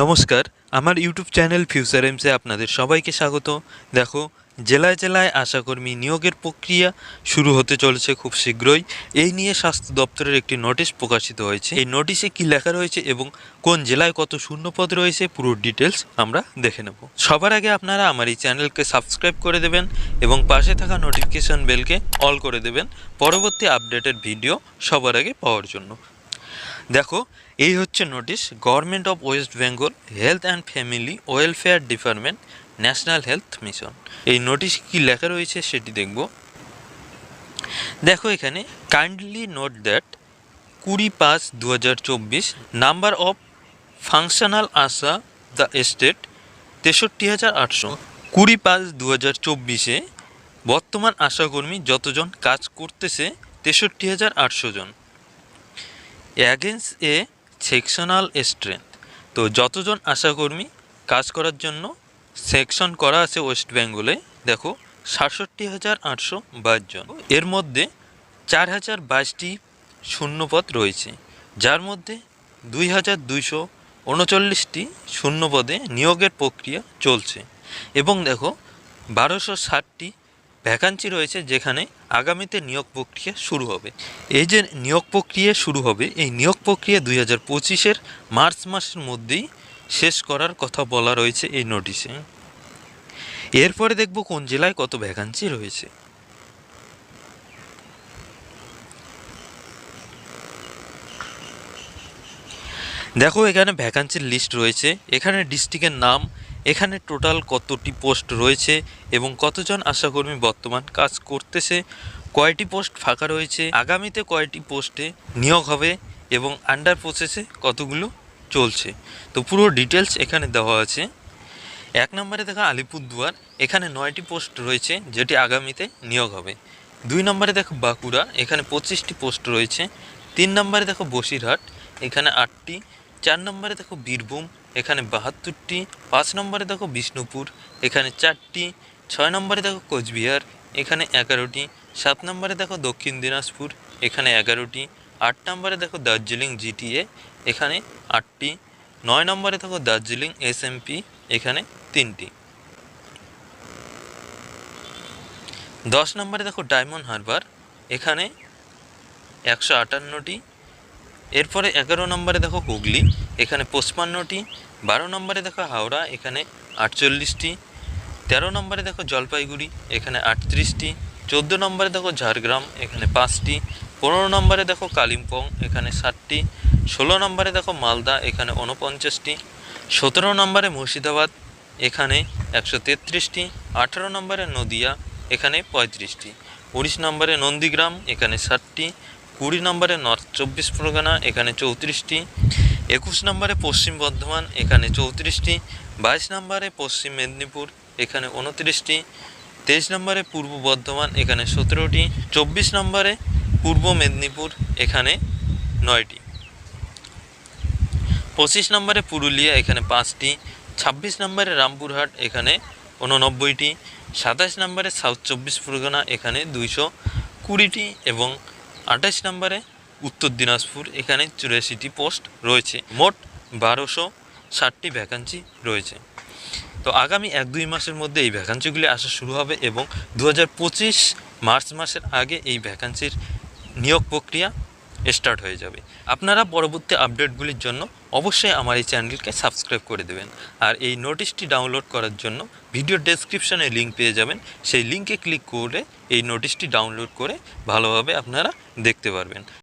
নমস্কার, আমার YouTube channel future এমসে আপনাদের সবাইকে স্বাগত। দেখো, জেলায় জেলায় আশাকর্মী নিয়োগের প্রক্রিয়া শুরু হতে চলেছে খুব শীঘ্রই। এই নিয়ে স্বাস্থ্য দপ্তরের একটি নোটিশ প্রকাশিত হয়েছে। এই নোটিশে কি লেখা রয়েছে এবং কোন জেলায় কত শূন্যপদ রয়েছে, পুরো ডিটেলস আমরা দেখে নেব। সবার আগে আপনারা আমার এই চ্যানেলকে সাবস্ক্রাইব করে দেবেন এবং পাশে থাকা নোটিফিকেশন বেলকে অল করে দেবেন। পরবর্তী আপডেটের ভিডিও সবার আগে পাওয়ার জন্য। দেখো, এই হচ্ছে notice government of West Bengal health and family welfare department national health mission এই নোটিশ কি লেখা রয়েছে সেটি দেখব। দেখো এখানে কাইন্ডলি নোট দ্যাট কুড়ি পাঁচ দু number of functional ASHA the estate তেষট্টি হাজার আটশো। কুড়ি পাঁচ দু হাজার চব্বিশে বর্তমান আশাকর্মী যতজন কাজ করতেছে তেষট্টি হাজার আটশো জন। Against a sectional strength. তো যতজন আশাকর্মী কাজ করার জন্য সেকশন করা আছে ওয়েস্ট বেঙ্গলে, দেখো, সাতষট্টি হাজার আটশো বাইশ জন। এর মধ্যে চার হাজার বাইশটি শূন্যপদ রয়েছে, যার মধ্যে দুই হাজার দুইশো উনচল্লিশটি শূন্যপদে নিয়োগের প্রক্রিয়া চলছে। এবং দেখো, বারোশো ষাটটি ভ্যাকান্সি রয়েছে যেখানে আগামীতে নিয়োগ প্রক্রিয়া শুরু হবে। এই যে নিয়োগ প্রক্রিয়া শুরু হবে, এই নিয়োগ প্রক্রিয়া দুই হাজার পঁচিশের মার্চ মাসের মধ্যেই শেষ করার কথা বলা রয়েছে এই নোটিশে। এরপরে দেখব কোন জেলায় কত ভ্যাকান্সি রয়েছে। দেখো এখানে ভ্যাকান্সির লিস্ট রয়েছে। এখানে ডিস্ট্রিক্টের নাম এখানে টোটাল কতটি পোস্ট রয়েছে এবং কতজন আশাকর্মী বর্তমান কাজ করতেছে, কয়টি পোস্ট ফাঁকা রয়েছে, আগামীতে কয়টি পোস্টে নিয়োগ হবে এবং আন্ডার প্রসেসে কতগুলো চলছে। তো পুরো ডিটেলস এখানে দেওয়া আছে। এক নম্বরে দেখা আলিপুরদুয়ার, এখানে নয়টি পোস্ট রয়েছে যেটি আগামীতে নিয়োগ হবে। দুই নম্বরে দেখো বাঁকুড়া, এখানে পঁচিশটি পোস্ট রয়েছে। তিন নম্বরে দেখো বসিরহাট, এখানে আটটি চার নম্বরে দেখো বীরভূম, এখানে বাহাত্তরটি। পাঁচ নম্বরে দেখো বিষ্ণুপুর, এখানে চারটি। ছয় নম্বরে দেখো কোচবিহার, এখানে এগারোটি। সাত নম্বরে দেখো দক্ষিণ দিনাজপুর, এখানে এগারোটি। আট নম্বরে দেখো দার্জিলিং জিটিএ, এখানে আটটি। নয় নম্বরে দেখো দার্জিলিং এসএমপি, এখানে তিনটি। দশ নম্বরে দেখো ডায়মন্ড হারবার, এখানে একশো আটান্নটি। এরপরে এগারো নম্বরে দেখো হুগলি, এখানে পঁচপান্নটি, বারো নম্বরে দেখো হাওড়া, এখানে আটচল্লিশটি, তেরো নম্বরে দেখো জলপাইগুড়ি, এখানে আটত্রিশটি, চোদ্দ নম্বরে দেখো ঝাড়গ্রাম, এখানে পাঁচটি, পনেরো নম্বরে দেখো কালিম্পং, এখানে ষাটটি, ষোলো নম্বরে দেখো মালদা, এখানে উনপঞ্চাশটি সতেরো নম্বরে মুর্শিদাবাদ, এখানে একশো তেত্রিশটি, আঠারো নম্বরে নদিয়া, এখানে পঁয়ত্রিশটি, উনিশ নম্বরে নন্দীগ্রাম, এখানে ষাটটি কুড়ি নম্বরে নর্থ চব্বিশ পরগনা, এখানে চৌত্রিশটি। একুশ নম্বরে পশ্চিম বর্ধমান, এখানে চৌত্রিশটি। বাইশ নম্বরে পশ্চিম মেদিনীপুর, এখানে উনত্রিশটি। তেইশ নম্বরে পূর্ব বর্ধমান, এখানে সতেরোটি। চব্বিশ নম্বরে পূর্ব মেদিনীপুর, এখানে নয়টি। পঁচিশ নম্বরে পুরুলিয়া, এখানে পাঁচটি। ছাব্বিশ নম্বরে রামপুরহাট, এখানে উননব্বইটি সাতাশ নম্বরে সাউথ চব্বিশ পরগনা, এখানে দুইশো কুড়িটি এবং আঠাশ নম্বরে উত্তর দিনাজপুর, এখানে চুরাশিটি পোস্ট রয়েছে। মোট বারোশো ষাটটি ভ্যাকান্সি রয়েছে। তো আগামী এক দুই মাসের মধ্যে এই ভ্যাকান্সিগুলি আসা শুরু হবে এবং দু মার্চ মাসের আগে এই ভ্যাকান্সির নিয়োগ প্রক্রিয়া স্টার্ট হয়ে যাবে। আপনারা পরবর্তী আপডেটগুলির জন্য অবশ্যই আমার এই চ্যানেলকে সাবস্ক্রাইব করে দেবেন। আর এই নোটিশটি ডাউনলোড করার জন্য ভিডিও ডেসক্রিপশানে লিঙ্ক পেয়ে যাবেন। সেই লিঙ্কে ক্লিক করে এই নোটিশটি ডাউনলোড করে ভালোভাবে আপনারা দেখতে পারবেন।